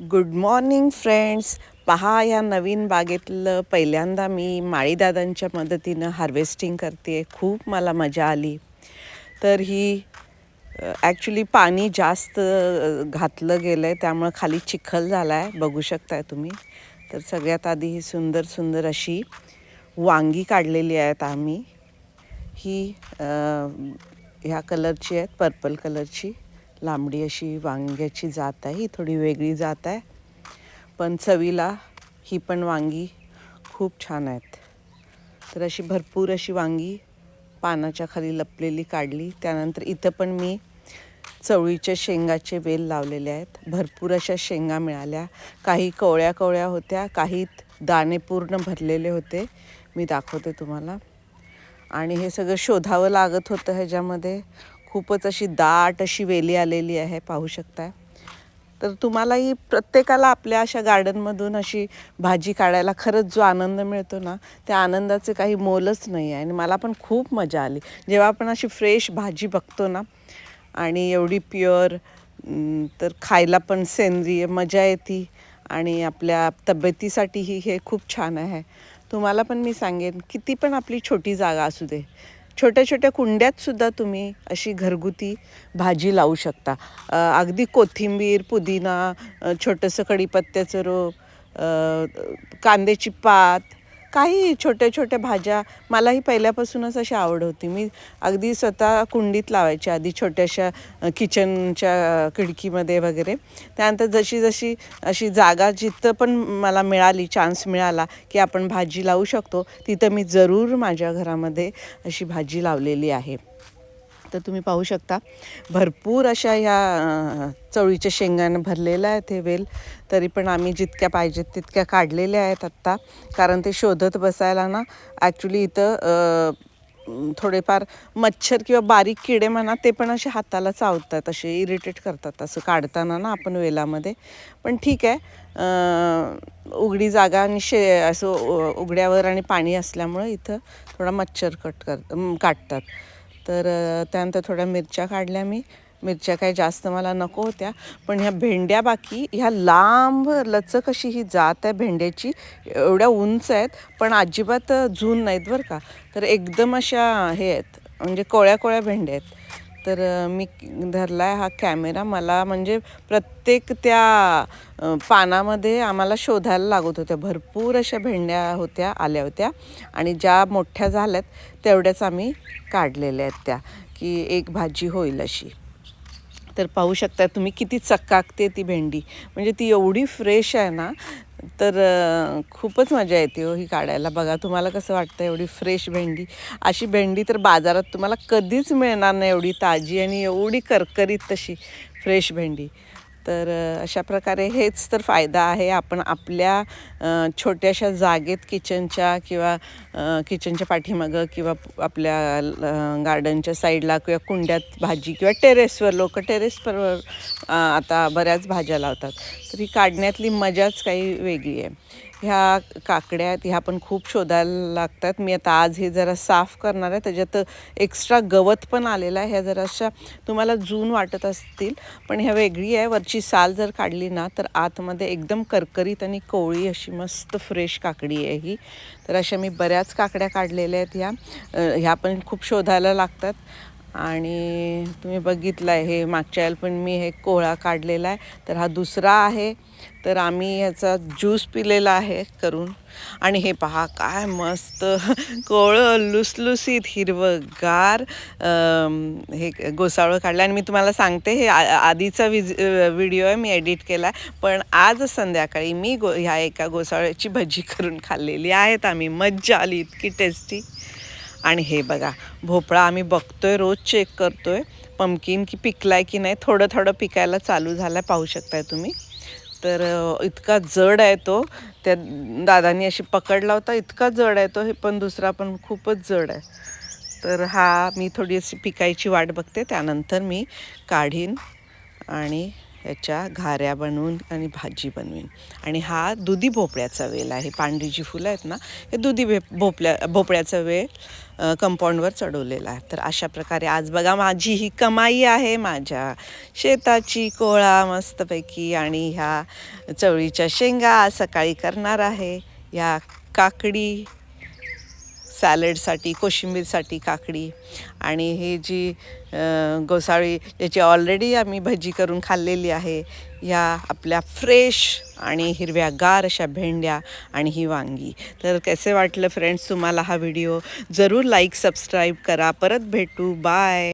Good morning friends पहा या नवीन बागेतलं. पहिल्यांदा मी माळीदादांच्या मदतीनं हार्वेस्टिंग करते. खूप मला मजा आली. तर ही ॲक्च्युली पाणी जास्त घातलं गेलं आहे त्यामुळं खाली चिखल झाला आहे बघू शकताय तुम्ही. तर सगळ्यात आधी ही सुंदर सुंदर अशी वांगी काढलेली आहेत आम्ही. ही ह्या कलरची आहेत. पर्पल कलरची लांबडी अशी वांग्याची जात आहे ही थोडी वेगळी जात आहे. पण चवीला ही पण वांगी खूप छान आहेत. तर अशी भरपूर अशी वांगी पानाच्या खाली लपलेली काढली. त्यानंतर इथं पण मी चवळीच्या शेंगाचे वेल लावलेले आहेत. भरपूर अशा शेंगा मिळाल्या. काही कवळ्या कवळ्या होत्या काही दाणे पूर्ण भरलेले होते. मी दाखवते तुम्हाला. आणि हे सगळं शोधावं लागत होतं ह्याच्यामध्ये. खूपच अशी दाट अशी वेली आलेली आहे पाहू शकताय. तर तुम्हालाही प्रत्येकाला आपल्या अशा गार्डनमधून अशी भाजी काढायला खरंच जो आनंद मिळतो ना त्या आनंदाचे काही मोलच नाही आहे. आणि मला पण खूप मजा आली. जेव्हा आपण अशी फ्रेश भाजी बघतो ना आणि एवढी प्युअर तर खायला पण सेंद्रिय मजा येते आणि आपल्या तब्येतीसाठीही हे खूप छान आहे. तुम्हाला पण मी सांगेन किती पण आपली छोटी जागा असू दे छोट्या छोट्या कुंड्यातसुद्धा तुम्ही अशी घरगुती भाजी लावू शकता. अगदी कोथिंबीर पुदिना छोटंसं कढीपत्त्याचं रोप कांद्याची पात काही छोट्या छोट्या भाज्या मलाही पहिल्यापासूनच अशी आवड होती. मी अगदी स्वतः कुंडीत लावायची आधी छोट्याशा किचनच्या खिडकीमध्ये वगैरे. त्यानंतर जशी जशी अशी जागा जिथं पण मला मिळाली चान्स मिळाला की आपण भाजी लावू शकतो तिथं मी जरूर माझ्या घरामध्ये अशी भाजी लावलेली आहे. तर तुम्ही पाहू शकता. भरपूर अशा ह्या चवळीच्या शेंगानं भरलेलं आहे ते वेल. तरी पण आम्ही जितक्या पाहिजेत तितक्या काढलेल्या आहेत आत्ता. कारण ते शोधत बसायला ना ॲक्च्युली इथं थोडेफार मच्छर किंवा बारीक किडे म्हणा ते पण असे हाताला चावतात असे इरिटेट करतात. असं काढताना ना आपण वेलामध्ये. पण ठीक आहे. उघडी जागा आणि शे असं उ- उघड्यावर आणि पाणी असल्यामुळं इथं थोडा मच्छर कट कर काटतात तर त्यानंतर थोड्या मिरच्या काढल्या मी. मिरच्या काही जास्त मला नको होत्या पण ह्या भेंड्या बाकी ह्या लांब लचक अशी ही जात आहे भेंड्याची एवढ्या उंच आहेत पण अजिबात झून नाहीत बरं का. तर एकदम अशा हे आहेत म्हणजे कोळ्या कोळ्या भेंड्या आहेत. तर मी धरला आहे हा कॅमेरा. मला म्हणजे प्रत्येक त्या पानामध्ये आम्हाला शोधायला लागत होत्या. भरपूर अशा भेंड्या होत्या आल्या होत्या. आणि ज्या मोठ्या झाल्यात तेवढ्याच आम्ही काढलेल्या आहेत त्या. की एक भाजी होईल अशी. तर पाहू शकता तुम्ही किती चकाकते ती भेंडी. म्हणजे ती एवढी फ्रेश आहे ना तर खूपच मजा येते हो ही काढायला. बघा तुम्हाला कसं वाटतं एवढी फ्रेश भेंडी. अशी भेंडी तर बाजारात तुम्हाला कधीच मिळणार नाही एवढी ताजी आणि एवढी करकरीत तशी फ्रेश भेंडी. तर अशा प्रकारे हेच तर फायदा आहे. आपण आपल्या छोट्याशा जागेत किचनच्या किंवा किचनच्या पाठीमागं किंवा आपल्या ल- गार्डनच्या साईडला किंवा कुंड्यात भाजी किंवा टेरेसवर लोक टेरेसवर आता बऱ्याच भाज्या लावतात. तर ही काढण्यातली मजाच काही वेगळी आहे. ह्या काकड्या आहेत ह्या पण खूप शोधायला लागतात. मी आता आज हे जरा साफ करणार आहे. त्याच्यात एक्स्ट्रा गवत पण आलेलं आहे. ह्या जराशा तुम्हाला जून वाटत असतील पण ह्या वेगळी आहे. वरची साल जर काढली ना तर आतमध्ये एकदम करकरीत आणि कोवळी अशी मस्त फ्रेश काकडी आहे ही. तर अशा मी बऱ्याच काकड्या काढलेल्या आहेत ह्या. ह्या पण खूप शोधायला लागतात. आणि तुम्ही बघितलं आहे हे मागच्या वेळेला पण मी हे कोहळा काढलेला आहे. तर हा दुसरा आहे. तर आम्ही ह्याचा ज्यूस पिलेला आहे करून. आणि हे पहा काय मस्त कोळं लुसलुसीत हिरवंगार हे गोसाळं काढलं. आणि मी तुम्हाला सांगते हे आ- आधीचा विज व्हिडिओ आहे मी एडिट केला आहे पण आज संध्याकाळी मी गो ह्या एका गोसाळ्याची भजी करून खाल्लेली आहेत आम्ही. मज्जा आली इतकी टेस्टी आणि हे बघा भोपळा आम्ही बघतोय रोज चेक करतोय. पंपकिन की पिकलाय की नाही थोडं थोडं पिकायला चालू झालं पाहू शकताय तुम्ही. तर इतका जड आहे तो. त्या दादानी अशी पकडला होता इतका जड आहे तो हे पण दुसरा पण खूपच जड आहे. तर हा मी थोडी अशी पिकायची वाट बघते त्यानंतर मी काढीन आणि ह्याच्या घाऱ्या बनवून आणि भाजी बनवीन. आणि हा दुधी भोपळ्याचा वेल आहे. पांढरी जी फुलं आहेत ना हे दुधी भे भोपळ्या भोपळ्याचा वेल कंपाऊंडवर चढवलेला आहे. तर अशा प्रकारे आज बघा माझी ही कमाई आहे माझ्या शेताची कोळा मस्तपैकी आणि ह्या चवळीच्या शेंगा सकाळी करणार आहे. ह्या काकडी सॅलडसाठी कोशिंबीरसाठी काकडी आणि ही जी गोसाळी याची ऑलरेडी आम्ही भजी करून खाल्लेली आहे ह्या आपल्या फ्रेश आणि हिरव्यागार अशा भेंड्या आणि ही वांगी. तर कसे वाटलं फ्रेंड्स तुम्हाला हा व्हिडिओ जरूर लाईक सबस्क्राईब करा. परत भेटू. बाय